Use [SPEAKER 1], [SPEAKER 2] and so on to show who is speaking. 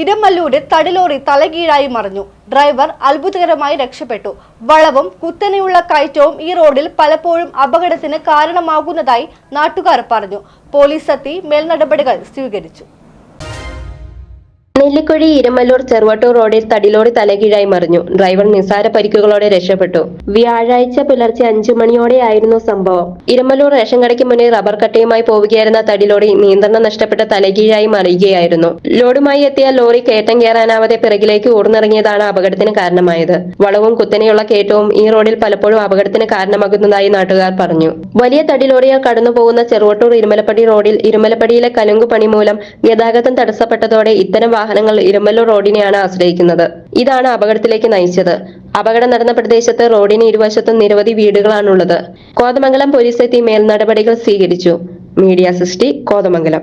[SPEAKER 1] ഇരമല്ലൂരിൽ തടിലോറി തലകീഴായി മറിഞ്ഞു. ഡ്രൈവർ അത്ഭുതകരമായി രക്ഷപ്പെട്ടു. വളവും കുത്തനെയുള്ള കയറ്റവും ഈ റോഡിൽ പലപ്പോഴും അപകടത്തിന് കാരണമാകുന്നതായി നാട്ടുകാർ പറഞ്ഞു. പോലീസ് എത്തി മേൽനടപടികൾ സ്വീകരിച്ചു.
[SPEAKER 2] നെല്ലിക്കുഴി ഇരമല്ലൂർ ചെറുവട്ടൂർ റോഡിൽ തടിലോറി തലകീഴായി മറിഞ്ഞു. ഡ്രൈവർ നിസാര പരിക്കുകളോടെ രക്ഷപ്പെട്ടു. വ്യാഴാഴ്ച പുലർച്ചെ അഞ്ചു മണിയോടെയായിരുന്നു സംഭവം. ഇരമല്ലൂർ റേഷൻ കടയ്ക്ക് മുന്നിൽ റബ്ബർ കട്ടയുമായി പോവുകയായിരുന്ന തടിലോറി നിയന്ത്രണം നഷ്ടപ്പെട്ട തലകീഴായി മറിയുകയായിരുന്നു. ലോഡുമായി എത്തിയ ലോറി കയറ്റം കയറാനാവാതെ പിറകിലേക്ക് ഓടുന്നിറങ്ങിയതാണ് അപകടത്തിന് കാരണമായത്. വളവും കുത്തനെയുള്ള കയറ്റവും ഈ റോഡിൽ പലപ്പോഴും അപകടത്തിന് കാരണമാകുന്നതായി നാട്ടുകാർ പറഞ്ഞു. വലിയ തടിലോറിയാൽ കടന്നു പോകുന്ന ചെറുവട്ടൂർ ഇരുമലപ്പടി റോഡിൽ ഇരുമലപ്പടിയിലെ കലുങ്കു പണി മൂലം ഗതാഗതം തടസ്സപ്പെട്ടതോടെ ഇത്തരം വാഹനങ്ങൾ ഇരുമല്ലൂർ റോഡിനെയാണ് ആശ്രയിക്കുന്നത്. ഇതാണ് അപകടത്തിലേക്ക് നയിച്ചത്. അപകടം നടന്ന പ്രദേശത്ത് റോഡിന് ഇരുവശത്തും നിരവധി വീടുകളാണുള്ളത്. കോതമംഗലം പോലീസ് എത്തി മേൽനടപടികൾ സ്വീകരിച്ചു. മീഡിയ സിസ്റ്റി കോതമംഗലം.